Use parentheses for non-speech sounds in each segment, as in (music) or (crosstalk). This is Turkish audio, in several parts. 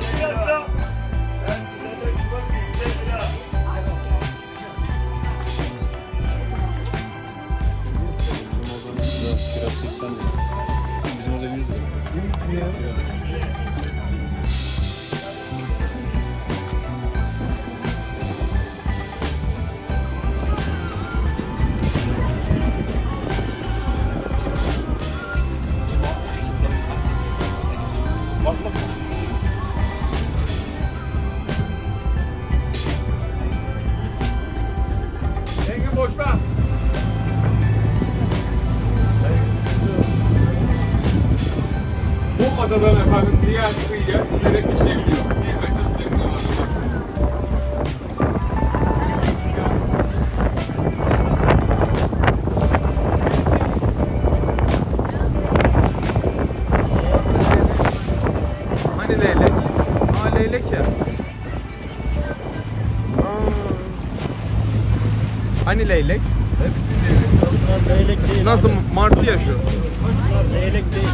Let's go. Boş ver. Bu adadan efendim diğer kıyıya giderek geçebiliyor. Bir metre su var. maksimum. Hani leylek? Aa leylek ya. Leylek? Leylek değil. Nasıl martı ya şu? Leylek değil.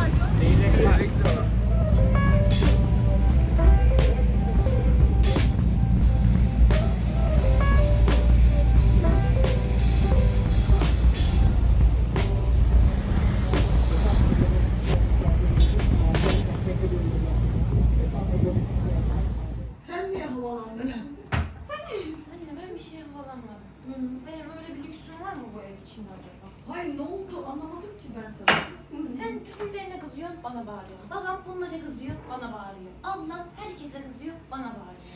İçin acaba? Hayır ne oldu anlamadım ki ben sana. Sen tüpürlerine kızıyorsun, bana bağırıyorsun. Babam bunlara kızıyor, bana bağırıyor. Ablam herkese kızıyor, bana bağırıyor.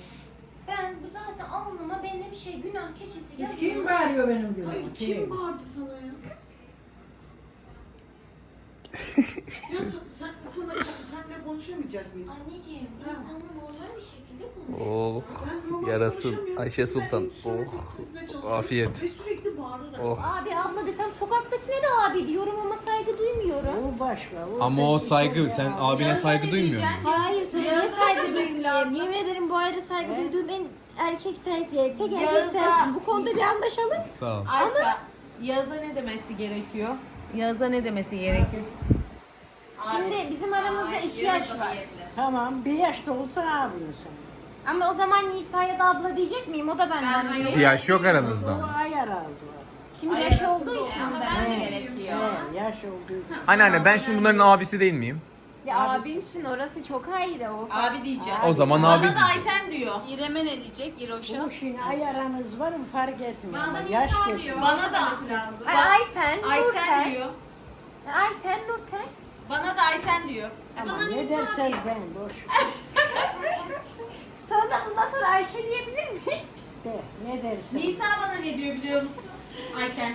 Ben bu zaten alnıma benim şey günah keçisi Kim yazıyor. bağırıyor benim diyorum. Ay kim bağırdı sana ya? (laughs) ya sen, sen, sana, senle konuşamayacak mıyız? Anneciğim, Ha. insanla normal bir şekilde konuş. Oh. Ben normal Yarasın. konuşamıyorum. Ayşe Sultan. Sürekli Oh. sizinle çalışıyorum Afiyet. Ve sürekli. Oh. Abi abla desem sokaktakine de abi diyorum ama saygı duymuyorum. O başka. O Ama o saygı, sen abine saygı duymuyor musun? Hayır sana niye saygı duymuyorum? Yemin ederim bu aile saygı duyduğum en erkek sensin. Tek erkek sensin. Bu konuda bir anlaşalım. Sağ ol. Ayça, Yağız'a ne demesi gerekiyor? Yağız'a ne demesi gerekiyor? Şimdi bizim aramızda iki yaş var. Tamam bir yaşta olsa abimsin. Ama o zaman Nisa'ya da abla diyecek miyim? O da benden. Ben- Bir yaş yok O aranızda. ay araz var. Şimdi Ay yaş olduğu için Ama de. ben de gerekiyor. He, yaş olduğu için. Anneanne ben şimdi bunların abisi değil miyim? Ya abimsin orası çok ayrı o. Abi diyeceğim. O zaman Bana abi da diyeceğim. Ayten diyor. İrem'e ne diyecek İroş'a? Bu şimdi ay aranız var mı fark etmiyor. Bana da ama yaş Nisa geçiyor. diyor. Bana da lazım. Ay, Ayten, Ayten Nurten. diyor. Ayten, Nurten. Bana da Ayten diyor. E Ama bana ne Nisa dersen diyor. ben boş. Sana da bundan sonra Ayşe diyebilir miyim? De, ne dersen. Nisa bana ne diyor biliyor musun? Ayten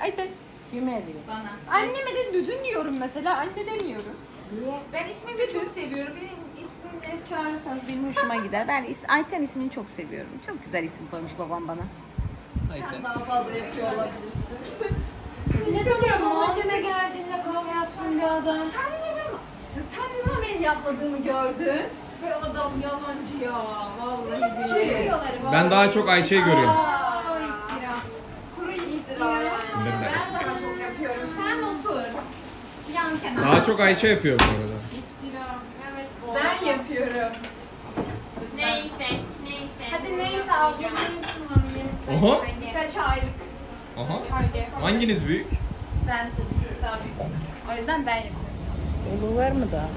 Ayten. Kime diyor? bana. Anneme de düdün diyorum mesela. Anne demiyorum. Niye? Ben ismimi çok seviyorum. Benim ismimle çağırırsanız benim hoşuma (laughs) gider. Ben is- Ayten ismini çok seviyorum. Çok güzel isim koymuş babam bana. Ne zaman mahkeme geldiğinde kahve yaptığın bir adam. Sen ne zaman, sen ne zaman benim yapmadığımı gördün? Be adam yalancı ya. Vallahi billahi. Ben daha çok Ayça'yı görüyorum. Aa, Ben daha çok yapıyorum. Sen otur. Yan kenar. Daha çok Ayça yapıyor bu arada. İftira. Evet bu. Ben yapıyorum. Neyse. Neyse. Hadi neyse ablamın kullanayım. Oha. Birkaç aylık. Aha. Hadi. Hanginiz büyük? Ben tabii. O yüzden ben yapıyorum. Dolu var mı daha?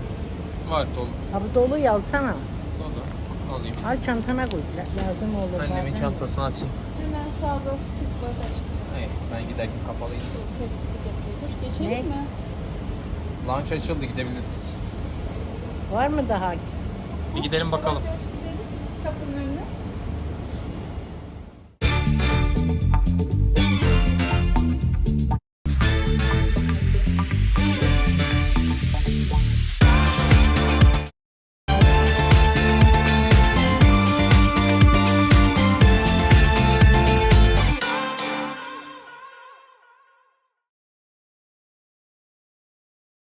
Var dolu. Ha bu doluyu alsana. Dolu. Alayım. Al çantana koy. La- Lazım olur Annemin bazen. çantasını açayım. Hemen sağda tutup böyle açık. Ben giderken kapalıyım. Temizlik yapıyordur. Geçelim Ne? mi? Launch açıldı gidebiliriz. Var mı daha? Bir gidelim bakalım. Kapının önüne.